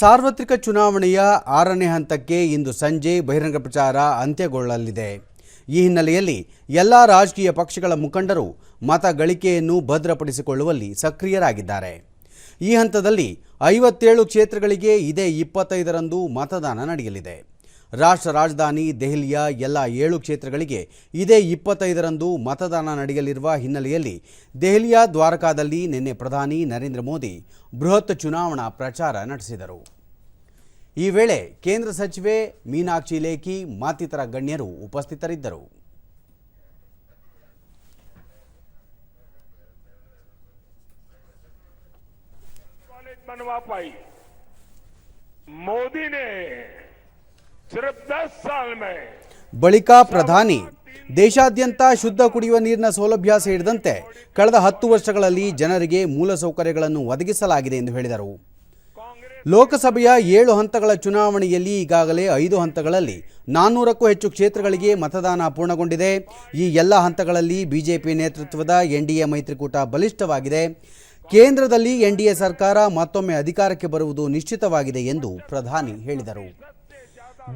ಸಾರ್ವತ್ರಿಕ ಚುನಾವಣೆಯ ಆರನೇ ಹಂತಕ್ಕೆ ಇಂದು ಸಂಜೆ ಬಹಿರಂಗ ಪ್ರಚಾರ ಅಂತ್ಯಗೊಳ್ಳಲಿದೆ. ಈ ಹಿನ್ನೆಲೆಯಲ್ಲಿ ಎಲ್ಲ ರಾಜಕೀಯ ಪಕ್ಷಗಳ ಮುಖಂಡರು ಮತ ಗಳಿಕೆಯನ್ನು ಭದ್ರಪಡಿಸಿಕೊಳ್ಳುವಲ್ಲಿ ಸಕ್ರಿಯರಾಗಿದ್ದಾರೆ. ಈ ಹಂತದಲ್ಲಿ ಐವತ್ತೇಳು ಕ್ಷೇತ್ರಗಳಿಗೆ ಇದೇ ಇಪ್ಪತ್ತೈದರಂದು ಮತದಾನ ನಡೆಯಲಿದೆ. ರಾಷ್ಟ್ರ ರಾಜಧಾನಿ ದೆಹಲಿಯ ಎಲ್ಲ ಏಳು ಕ್ಷೇತ್ರಗಳಿಗೆ ಇದೇ ಇಪ್ಪತ್ತೈದರಂದು ಮತದಾನ ನಡೆಯಲಿರುವ ಹಿನ್ನೆಲೆಯಲ್ಲಿ ದೆಹಲಿಯ ದ್ವಾರಕಾದಲ್ಲಿ ನಿನ್ನೆ ಪ್ರಧಾನಿ ನರೇಂದ್ರ ಮೋದಿ ಬೃಹತ್ ಚುನಾವಣಾ ಪ್ರಚಾರ ನಡೆಸಿದರು ಈ ವೇಳೆ ಕೇಂದ್ರ ಸಚಿವೆ ಮೀನಾಕ್ಷಿ ಲೇಖಿ ಮತ್ತಿತರ ಗಣ್ಯರು ಉಪಸ್ಥಿತರಿದ್ದರು कॉलेज बनवा पाई मोदी ने सिर्फ 10 साल में ಬಳಿಕ ಪ್ರಧಾನಿ, ದೇಶಾದ್ಯಂತ ಶುದ್ಧ ಕುಡಿಯುವ ನೀರಿನ ಸೌಲಭ್ಯ ಸೇರಿದಂತೆ ಕಳೆದ ಹತ್ತು ವರ್ಷಗಳಲ್ಲಿ ಜನರಿಗೆ ಮೂಲಸೌಕರ್ಯಗಳನ್ನು ಒದಗಿಸಲಾಗಿದೆ ಎಂದು ಹೇಳಿದರು. ಲೋಕಸಭೆಯ ಏಳು ಹಂತಗಳ ಚುನಾವಣೆಯಲ್ಲಿ ಈಗಾಗಲೇ ಐದು ಹಂತಗಳಲ್ಲಿ ನಾನ್ನೂರಕ್ಕೂ ಹೆಚ್ಚು ಕ್ಷೇತ್ರಗಳಿಗೆ ಮತದಾನ ಪೂರ್ಣಗೊಂಡಿದೆ. ಈ ಎಲ್ಲ ಹಂತಗಳಲ್ಲಿ ಬಿಜೆಪಿ ನೇತೃತ್ವದ ಎನ್ಡಿಎ ಮೈತ್ರಿಕೂಟ ಬಲಿಷ್ಠವಾಗಿದೆ. ಕೇಂದ್ರದಲ್ಲಿ ಎನ್ಡಿಎ ಸರ್ಕಾರ ಮತ್ತೊಮ್ಮೆ ಅಧಿಕಾರಕ್ಕೆ ಬರುವುದು ನಿಶ್ಚಿತವಾಗಿದೆ ಎಂದು ಪ್ರಧಾನಿ ಹೇಳಿದರು.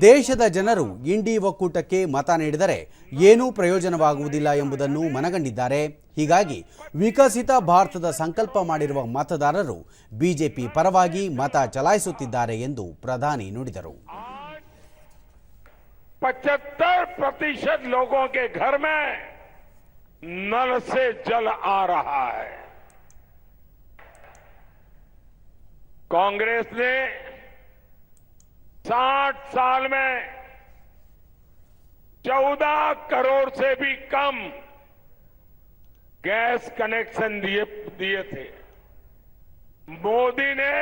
ದೇಶದ ಜನರು ಇಂಡಿ ಒಕ್ಕೂಟಕ್ಕೆ ಮತ ನೀಡಿದರೆ ಏನೂ ಪ್ರಯೋಜನವಾಗುವುದಿಲ್ಲ ಎಂಬುದನ್ನು ಮನಗಂಡಿದ್ದಾರೆ ಹೀಗಾಗಿ ವಿಕಸಿತ ಭಾರತದ ಸಂಕಲ್ಪ ಮಾಡಿರುವ ಮತದಾರರು ಬಿಜೆಪಿ ಪರವಾಗಿ ಮತ ಚಲಾಯಿಸುತ್ತಿದ್ದಾರೆ ಎಂದು ಪ್ರಧಾನಿ ನುಡಿದರು पचहत्तर प्रतिशत लोगों के घर में नल से जल आ रहा है कांग्रेस ने 60 साल में 14 करोड़ से भी कम गैस कनेक्शन दिए दिए थे। मोदी ने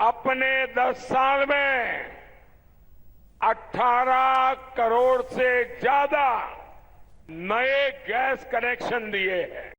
अपने 10 साल में 18 करोड़ से ज़्यादा नए गैस कनेक्शन दिए हैं।